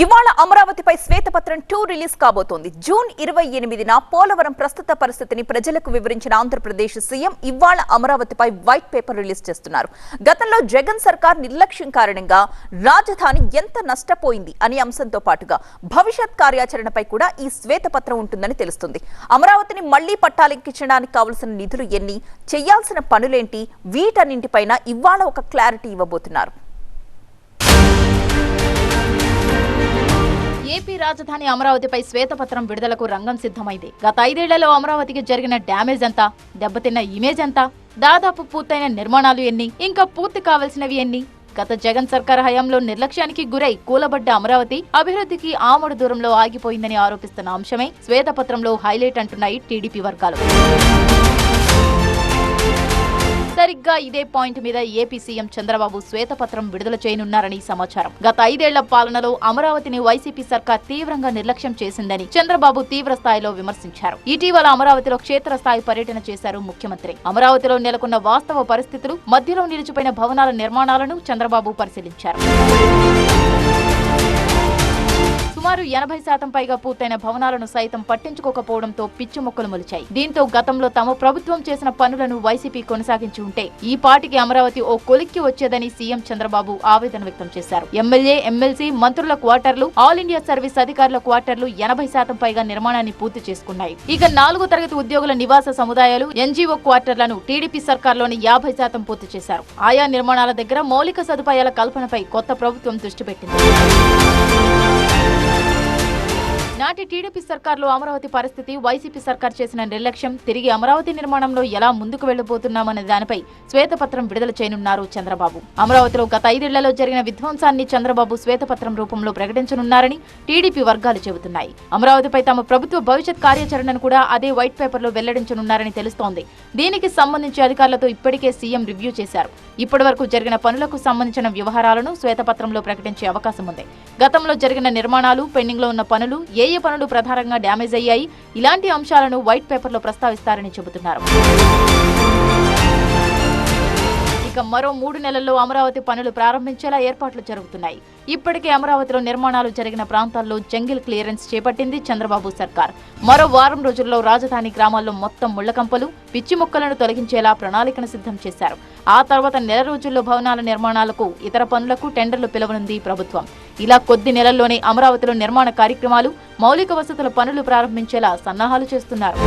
ఇవాళ అమరావతిపై శ్వేతపత్రం two release కాబోతోంది. జూన్ ఇరవై ఎనిమిదిన పోలవరం ప్రస్తుత పరిస్థితిని ప్రజలకు వివరించిన ఆంధ్రప్రదేశ్ సీఎం ఇవాళ అమరావతిపై వైట్ పేపర్ రిలీజ్ చేస్తున్నారు. గతంలో జగన్ సర్కార్ నిర్లక్ష్యం కారణంగా రాజధాని ఎంత నష్టపోయింది అనే అంశంతో పాటుగా భవిష్యత్ కార్యాచరణపై కూడా ఈ శ్వేతపత్రం ఉంటుందని తెలుస్తుంది. అమరావతిని మళ్ళీ పట్టాలెక్కించడానికి కావలసిన నిధులు ఎన్ని చేయాల్సిన పనులేంటి వీటన్నింటిపైన ఇవాళ ఒక క్లారిటీ ఇవ్వబోతున్నారు. ఏపీ రాజధాని అమరావతిపై శ్వేతపత్రం విడుదలకు రంగం సిద్ధమైంది. గత ఐదేళ్ళలో అమరావతికి జరిగిన డ్యామేజ్ ఎంత దెబ్బతిన్న ఇమేజ్ ఎంత దాదాపు పూర్తయిన నిర్మాణాలు ఎన్ని ఇంకా పూర్తి కావలసినవి ఎన్ని? గత జగన్ సర్కార్ హయాంలో నిర్లక్ష్యానికి గురై కూలబడ్డ అమరావతి అభివృద్ధికి ఆమడు దూరంలో ఆగిపోయిందని ఆరోపిస్తున్న అంశమే శ్వేతపత్రంలో హైలైట్ అంటున్నాయి టీడీపీ వర్గాలు. సరిగ్గా ఇదే పాయింట్ మీద ఏపీ సీఎం చంద్రబాబు శ్వేతపత్రం విడుదల చేయనున్నారని సమాచారం. గత ఐదేళ్ళ పాలనలో అమరావతిని వైసీపీ సర్కార్ తీవ్రంగా నిర్లక్ష్యం చేసిందని చంద్రబాబు తీవ్ర స్థాయిలో విమర్శించారు. ఇటీవల అమరావతిలో క్షేత్రస్థాయి పర్యటన చేశారు ముఖ్యమంత్రి. అమరావతిలో నెలకొన్న వాస్తవ పరిస్థితులు మధ్యలో నిలిచిపోయిన భవనాల నిర్మాణాలను చంద్రబాబు పరిశీలించారు. సుమారు ఎనభై శాతం పైగా పూర్తయిన భవనాలను సైతం పట్టించుకోకపోవడంతో పిచ్చి మొక్కలు మొలిచాయి. దీంతో గతంలో తమ ప్రభుత్వం చేసిన పనులను వైసీపీ కొనసాగించి ఉంటే ఈ పాటికి అమరావతి ఓ కొలిక్కి వచ్చేదని సీఎం చంద్రబాబు ఆవేదన వ్యక్తం చేశారు. ఎమ్మెల్యే ఎమ్మెల్సీ మంత్రుల క్వార్టర్లు ఆల్ ఇండియా సర్వీస్ అధికారుల క్వార్టర్లు ఎనభై శాతం పైగా నిర్మాణాన్ని పూర్తి చేసుకున్నాయి. ఇక నాలుగో తరగతి ఉద్యోగుల నివాస సముదాయాలు ఎన్జీఓ క్వార్టర్లను టీడీపీ సర్కార్లోని యాభై శాతం పూర్తి చేశారు. ఆయా నిర్మాణాల దగ్గర మౌలిక సదుపాయాల కల్పనపై కొత్త ప్రభుత్వం దృష్టి పెట్టింది. నాటి టీడీపీ సర్కార్లో అమరావతి పరిస్థితి వైసీపీ సర్కార్ చేసిన నిర్లక్ష్యం తిరిగి అమరావతి నిర్మాణంలో ఎలా ముందుకు వెళ్ళబోతున్నామనే దానిపై శ్వేతపత్రం విడుదల చేయనున్నారు చంద్రబాబు. అమరావతిలో గత ఐదేళ్ళలో జరిగిన విధ్వంసాన్ని చంద్రబాబు శ్వేతపత్రం రూపంలో ప్రకటించనున్నారని టీడీపీ వర్గాలు చెబుతున్నాయి. అమరావతిపై తమ ప్రభుత్వ భవిష్యత్ కార్యాచరణను కూడా అదే వైట్ పేపర్లో వెల్లడించనున్నారని తెలుస్తోంది. దీనికి సంబంధించి అధికారులతో ఇప్పటికే సీఎం రివ్యూ చేశారు. ఇప్పటివరకు జరిగిన పనులకు సంబంధించిన వ్యవహారాలను శ్వేతపత్రంలో ప్రకటించే అవకాశం ఉంది గతంలో జరిగిన నిర్మాణాలు పెండింగ్లో ఉన్న పనులు ఏ ఏ పనులు ప్రధానంగా డ్యామేజ్ అయ్యాయి. ఇలాంటి అంశాలను వైట్ పేపర్లో ప్రస్తావిస్తారని చెబుతున్నారు. ఇక మరో మూడు నెలల్లో అమరావతి పనులు ప్రారంభించేలా ఏర్పాట్లు జరుగుతున్నాయి. ఇప్పటికే అమరావతిలో నిర్మాణాలు జరిగిన ప్రాంతాల్లో జంగిల్ క్లియరెన్స్ చేపట్టింది చంద్రబాబు సర్కార్. మరో వారం రోజుల్లో రాజధాని గ్రామాల్లో మొత్తం ముళ్ళకంపలు పిచ్చి మొక్కలను తొలగించేలా ప్రణాళికను సిద్ధం చేశారు. ఆ తర్వాత నెల రోజుల్లో భవనాల నిర్మాణాలకు ఇతర పనులకు టెండర్లు పిలవనుంది ప్రభుత్వం. ఇలా కొద్ది నెలల్లోనే అమరావతిలో నిర్మాణ కార్యక్రమాలు మౌలిక వసతుల పనులు ప్రారంభించేలా సన్నాహాలు చేస్తున్నారు.